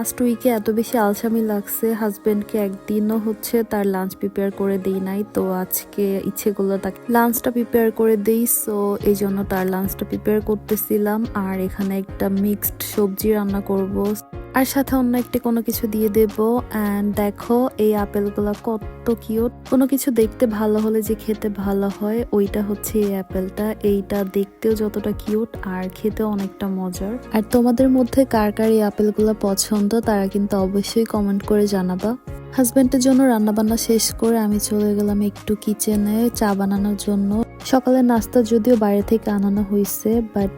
Last উইকে এত বেশি আলসামি লাগছে হাজবেন্ডকে একদিনও হচ্ছে তার লাঞ্চ প্রিপেয়ার করে দেই নাই, তো আজকে ইচ্ছে করল তাকে লাঞ্চটা প্রিপেয়ার করে দেই সো এই জন্য তার লাঞ্চটা প্রিপেয়ার করতেছিলাম। আর এখানে একটা মিক্সড সবজি রান্না করব। আর সাথে অন্য একটি কোনো কিছু দিয়ে দেব। অ্যান্ড দেখো, এই আপেলগুলো কত কিউট কোনো কিছু দেখতে ভালো হলে যে খেতে ভালো হয়, ওইটা হচ্ছে এই অ্যাপেলটা এইটা দেখতেও যতটা কিউট আর খেতেও অনেকটা মজার। আর তোমাদের মধ্যে কার কার এই আপেলগুলো পছন্দ, তারা কিন্তু অবশ্যই কমেন্ট করে জানাবা। হাজবেন্ডের জন্য রান্নাবান্না শেষ করে আমি চলে গেলাম একটু কিচেনে চা বানানোর জন্য। সকালে নাস্তা যদিও বাইরে থেকে আনানো হয়েছে বাট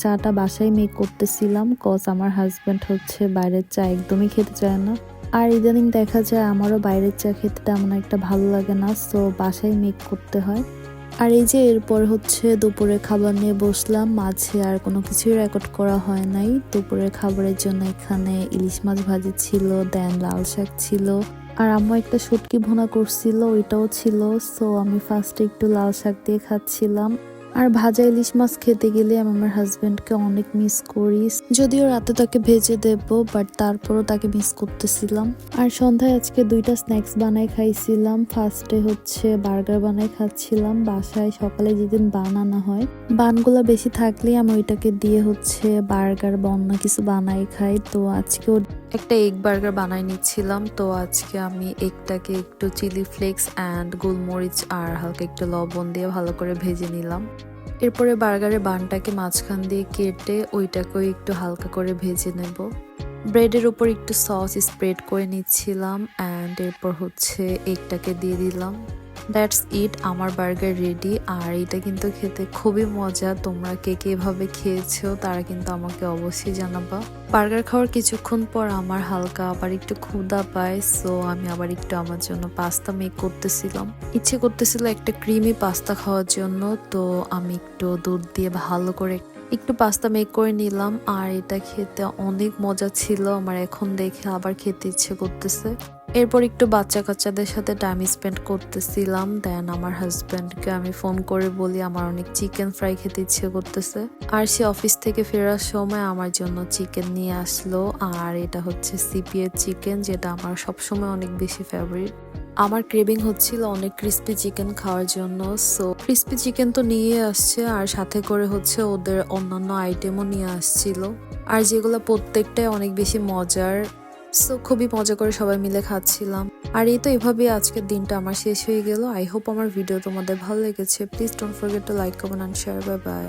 চাটা বাসায় মেক করতেছিলাম কজ আমার হাজবেন্ড হচ্ছে বাইরের চা একদমই খেতে চায় না। আর ইদানিং দেখা যায় আমারও বাইরের চা খেতে তেমন একটা ভালো লাগে না সো বাসায় মেক করতে হয়। আর এই যে এরপর হচ্ছে দুপুরে খাবার নিয়ে বসলাম মাঝে আর কোনো কিছুই রেকর্ড করা হয় নাই। দুপুরের খাবারের জন্য এখানে ইলিশ মাছ ভাজি ছিল, দেন লাল শাক ছিল। আর আম্মু একটা শুটকি ভোনা করছিল, ওইটাও ছিল। সো আমি ফার্স্টে একটু লাল শাক দিয়ে খাচ্ছিলাম। আর ভাজা ইলিশ মাছ খেতে গেলে আমি আমার হাজবেন্ডকে অনেক মিস করি। যদিও রাতে তাকে ভেজে দেব বাট তারপরও তাকে মিস করতেছিলাম। আর সন্ধ্যায় আজকে দুইটা স্ন্যাক্স বানাই খাইছিলাম। ফার্স্টে হচ্ছে বার্গার বানাই খাচ্ছিলাম। বাসায় সকালে যেদিন বানানো হয়, বানগুলো বেশি থাকলে আমি ওইটাকে দিয়ে হচ্ছে বার্গার বা অন্য কিছু বানাই খাই। তো আজকেও একটা এগ বার্গার বানাই নিচ্ছিলাম, তো আজকে আমি এগটাকে একটু চিলি ফ্লেক্স অ্যান্ড গোলমরিচ আর হালকা একটু লবণ দিয়ে ভালো করে ভেজে নিলাম। এরপরে বার্গারের বানটাকে মাঝখান দিয়ে কেটে ওইটাকেও একটু হালকা করে ভেজে নেব। ব্রেডের উপর একটু সস স্প্রেড করে নিচ্ছিলাম অ্যান্ড এরপর হচ্ছে এগটাকে দিয়ে দিলাম। দ্যাটস ইট আমার বার্গার রেডি আর এটা কিন্তু খেতে খুবই মজা। তোমরা কে কে এভাবে খেয়েছো, তারা কিন্তু আমাকে অবশ্যই জানাবা। বার্গার খাওয়ার কিছুক্ষণ পর আমার হালকা আবার একটু ক্ষুদা পায় সো আমি আবার একটু আমার জন্য পাস্তা মেক করতেছিলাম। ইচ্ছে করতেছিল একটা ক্রিমি পাস্তা খাওয়ার জন্য, তো আমি একটু দুধ দিয়ে ভালো করে একটু পাস্তা মেক করে নিলাম, আর এটা খেতে অনেক মজা ছিল। আমার এখন দেখে আবার খেতে ইচ্ছে করতেছে। এরপর একটু বাচ্চা কাচ্চাদের সাথে টাইম স্পেন্ড করতেছিলাম দেন আমার হাজব্যান্ডকে আমি ফোন করে বলি, আমার অনেক চিকেন ফ্রাই খেতে ইচ্ছে করতেছে। আর সে অফিস থেকে ফেরার সময় আমার জন্য চিকেন নিয়ে আসলো, আর এটা হচ্ছে সিপিএর চিকেন যেটা আমার সবসময় অনেক বেশি ফেভারিট আমার ক্রেভিং হচ্ছিল অনেক ক্রিস্পি চিকেন খাওয়ার জন্য সো ক্রিস্পি চিকেন তো নিয়ে আসছে, আর সাথে করে হচ্ছে ওদের অন্যান্য আইটেমও নিয়ে আসছিল। আর যেগুলো প্রত্যেকটাই অনেক বেশি মজার সো খুবই মজা করে সবাই মিলে খাচ্ছিলাম। আর এই তো এভাবেই আজকের দিনটা আমার শেষ হয়ে গেল। আই হোপ আমার ভিডিও তোমাদের ভালো লেগেছে। Please don't forget to like comment and share bye bye